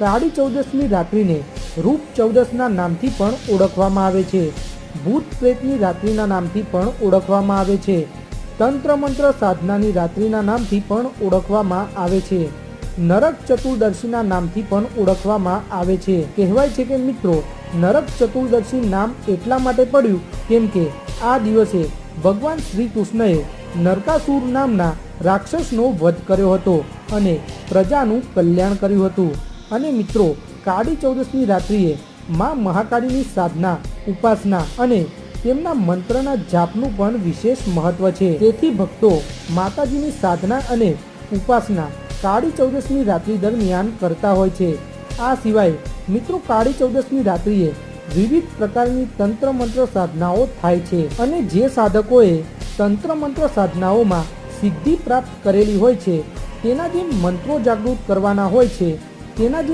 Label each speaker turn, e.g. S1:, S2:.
S1: કાળી ચૌદસની રાત્રિને રૂપ ચૌદસના નામથી પણ ઓળખવામાં આવે છે. ભૂત પ્રેતની રાત્રિના નામથી પણ ઓળખવામાં આવે છે. તંત્ર મંત્ર સાધનાની રાત્રિના નામથી પણ ઓળખવામાં આવે છે. નરક ચતુર્દશીના નામથી પણ ઓળખવામાં આવે છે. કહેવાય છે કે મિત્રો, નરક ચતુર્દશી નામ એટલા માટે પડ્યું કેમ કે આ દિવસે ભગવાન શ્રી કૃષ્ણએ નરકાસુર નામના રાક્ષસનો વધ કર્યો હતો અને પ્રજાનું કલ્યાણ કર્યું હતું. અને મિત્રો, કાળી ચૌદસની રાત્રિએ મા મહાકાળીની સાધના, ઉપાસના અને તેમના મંત્રના જાપનું પણ વિશેષ મહત્વ છે. તેથી ભક્તો, માતાજીની સાધના અને ઉપાસના કાળી ચૌદસની રાત્રિ દરમિયાન કરતા હોય છે. આ સિવાય, મિત્રો, કાળી ચૌદસની રાત્રિએ વિવિધ પ્રકારની તંત્ર મંત્ર સાધનાઓ થાય છે અને જે સાધકોએ તંત્ર મંત્ર સાધનાઓમાં સિદ્ધિ પ્રાપ્ત કરેલી હોય છે, તેના જે મંત્રો જાગૃત કરવાના હોય છે તેના જે